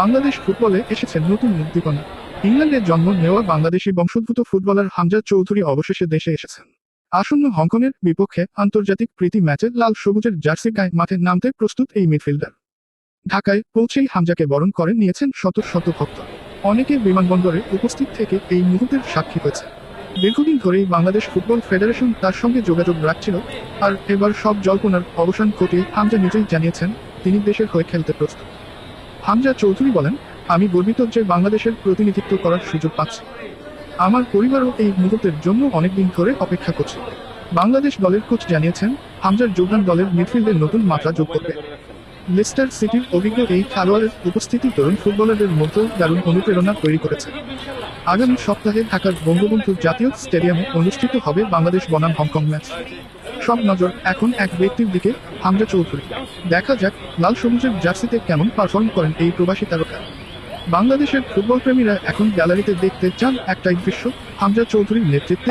বাংলাদেশ ফুটবলে এসেছে নতুন উদ্দীপনা। ইংল্যান্ডে জন্ম নেওয়া বাংলাদেশি বংশোদ্ভূত ফুটবলার হামজা চৌধুরী অবশেষে দেশে এসেছেন। আসন্ন হংকংয়ের বিপক্ষে আন্তর্জাতিক প্রীতি ম্যাচে লাল সবুজের জার্সি গায়ে মাঠে নামতে প্রস্তুত এই মিডফিল্ডার। ঢাকায় পৌঁছেই হামজাকে বরণ করে নিয়েছেন শত শত ভক্ত। অনেকে বিমানবন্দরে উপস্থিত থেকে এই মুহূর্তের সাক্ষী হয়েছে দীর্ঘদিন ধরেই বাংলাদেশ ফুটবল ফেডারেশন তার সঙ্গে যোগাযোগ রাখছিল, আর এবার সব জল্পনার অবসান ঘটিয়ে হামজা নিজেই জানিয়েছেন, তিনি দেশের হয়ে খেলতে প্রস্তুত। হামজা চৌধুরী বলেন, আমি গর্বিত যে বাংলাদেশের প্রতিনিধিত্ব করার সুযোগ পাচ্ছি। আমার পরিবারও এই মুহূর্তের জন্য অনেকদিন ধরে অপেক্ষা করছে। বাংলাদেশ দলের কোচ জানিয়েছেন, হামজার যোগদান দলের মিডফিল্ডে নতুন মাত্রা যোগ করবে। লেস্টার সিটির অভিজ্ঞ এই খেলোয়াড়ের উপস্থিতি তরুণ ফুটবলারদের মধ্যেও দারুণ অনুপ্রেরণা তৈরি করেছে। আগামী সপ্তাহে ঢাকার বঙ্গবন্ধু জাতীয় স্টেডিয়ামে অনুষ্ঠিত হবে বাংলাদেশ বনাম হংকং ম্যাচ। সব নজর এখন এক ব্যক্তির দিকে হামজা চৌধুরী। দেখা যাক লাল সবুজের জার্সিতে কেমন পারফর্ম করেন এই প্রবাসী তারকা। বাংলাদেশের ফুটবল প্রেমীরা এখন গ্যালারিতে দেখতে চান একটাই দৃশ্য হামজা চৌধুরীর নেতৃত্বে